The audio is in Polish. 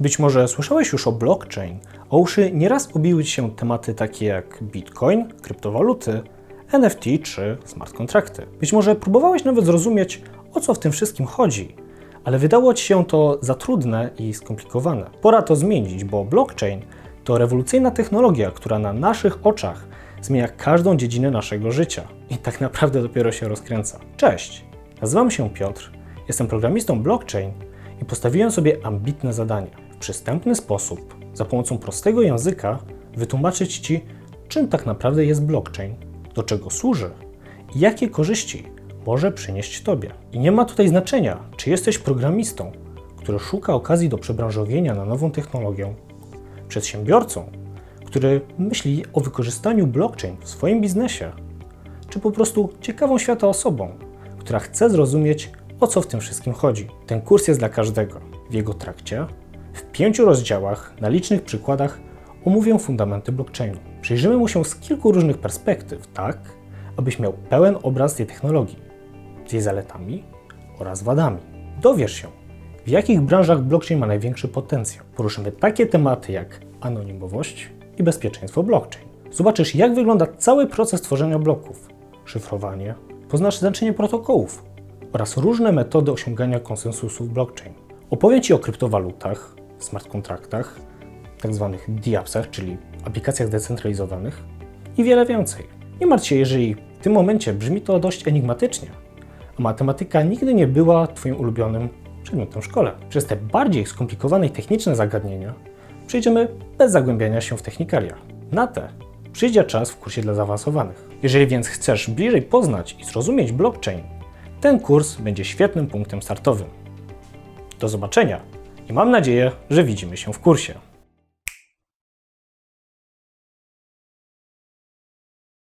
Być może słyszałeś już o blockchain, a uszy nieraz obiły ci się tematy takie jak bitcoin, kryptowaluty, NFT czy smart kontrakty. Być może próbowałeś nawet zrozumieć, o co w tym wszystkim chodzi, ale wydało ci się to za trudne i skomplikowane. Pora to zmienić, bo blockchain to rewolucyjna technologia, która na naszych oczach zmienia każdą dziedzinę naszego życia i tak naprawdę dopiero się rozkręca. Cześć, nazywam się Piotr, jestem programistą blockchain i postawiłem sobie ambitne zadanie. Przystępny sposób, za pomocą prostego języka, wytłumaczyć Ci, czym tak naprawdę jest blockchain, do czego służy i jakie korzyści może przynieść Tobie. I nie ma tutaj znaczenia, czy jesteś programistą, który szuka okazji do przebranżowienia na nową technologię, przedsiębiorcą, który myśli o wykorzystaniu blockchain w swoim biznesie, czy po prostu ciekawą świata osobą, która chce zrozumieć, o co w tym wszystkim chodzi. Ten kurs jest dla każdego. W jego trakcie, pięciu rozdziałach, na licznych przykładach omówię fundamenty blockchainu. Przyjrzymy mu się z kilku różnych perspektyw, tak, abyś miał pełen obraz tej technologii, z jej zaletami oraz wadami. Dowiesz się, w jakich branżach blockchain ma największy potencjał. Poruszymy takie tematy jak anonimowość i bezpieczeństwo blockchain. Zobaczysz, jak wygląda cały proces tworzenia bloków, szyfrowanie, poznasz znaczenie protokołów oraz różne metody osiągania konsensusu w blockchain. Opowiem Ci o kryptowalutach, smart kontraktach, tzw. DApsach, czyli aplikacjach zdecentralizowanych i wiele więcej. Nie martw się, jeżeli w tym momencie brzmi to dość enigmatycznie, a matematyka nigdy nie była Twoim ulubionym przedmiotem w szkole. Przez te bardziej skomplikowane i techniczne zagadnienia przejdziemy bez zagłębiania się w technikalia. Na te przyjdzie czas w kursie dla zaawansowanych. Jeżeli więc chcesz bliżej poznać i zrozumieć blockchain, ten kurs będzie świetnym punktem startowym. Do zobaczenia i mam nadzieję, że widzimy się w kursie.